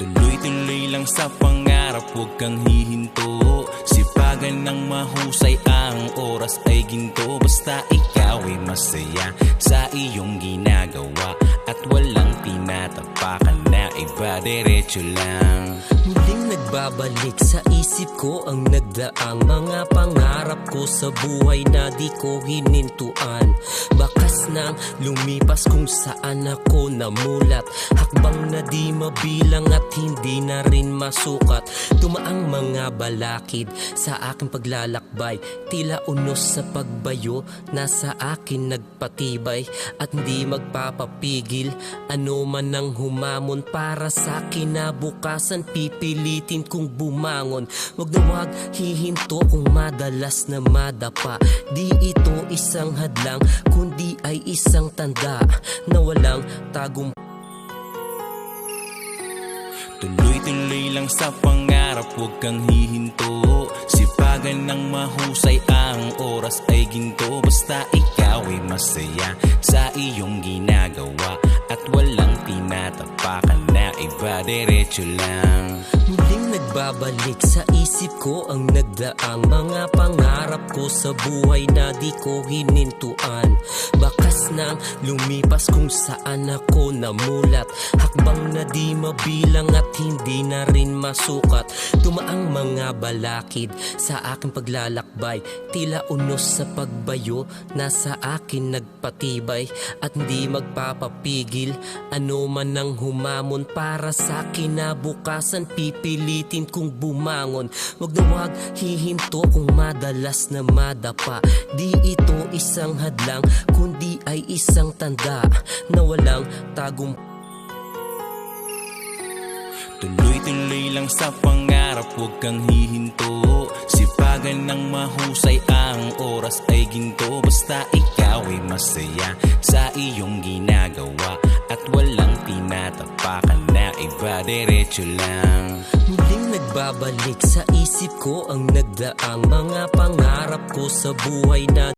Tuloy-tuloy lang sa pangarap, huwag kang hihinto. Sipagan ng mahusay ang oras ay ginto. Basta ikaw ay masaya sa iyong ginagawa At walang tinatapakan na iba, diretso lang. Muling nagbabalik sa isip ko ang nagdaang mga pangarap ko sa buhay na di ko hinintuan. Bakas nang lumipas kung saan ako namulat. Hakbang na di mabilang at hindi na rin masukat. Tumaang mga balakid sa aking paglalakbay. Tila unos sa pagbayo Nasa akin nagpatibay. At hindi magpapapigil Ano man ang humamon. Para sa kinabukasan Pipilitin kong bumangon. Wag na wag hihinto kung madalas na madapa. Di ito isang hadlang Kundi ay isang tanda Na walang tagong Tuloy-tuloy lang sa pangarap, huwag kang hihinto. Sipagan ng mahusay ang oras ay ginto. Basta ikaw ay masaya sa iyong ginagawa At walang tinatapakan na iba, diretso lang. Muling nagbabalik sa isip ko ang nagdaang mga pangarap ko sa buhay na di ko hinintuan. Bakas nang lumipas kung saan ako namulat. Hakbang na di mabilang at hindi na rin masukat. Tumaang mga balakid sa aking paglalakbay. Tila unos sa pagbayo Nasa akin nagpatibay. At hindi magpapapigil Ano man ang humamon para sa kinabukasan Pipilitin kong bumangon. Wag na wag hihinto kung madalas na madapa. Di ito isang hadlang Kundi ay isang tanda Na walang tagong Tuloy-tuloy lang sa pangarap, huwag kang hihinto. Sipagan ng mahusay ang oras ay ginto. Basta ikaw ay masaya sa iyong ginagawa At walang tinatapakan. na iba, diretso lang Muling nagbabalik sa isip ko ang nagdaang mga pangarap ko sa buhay na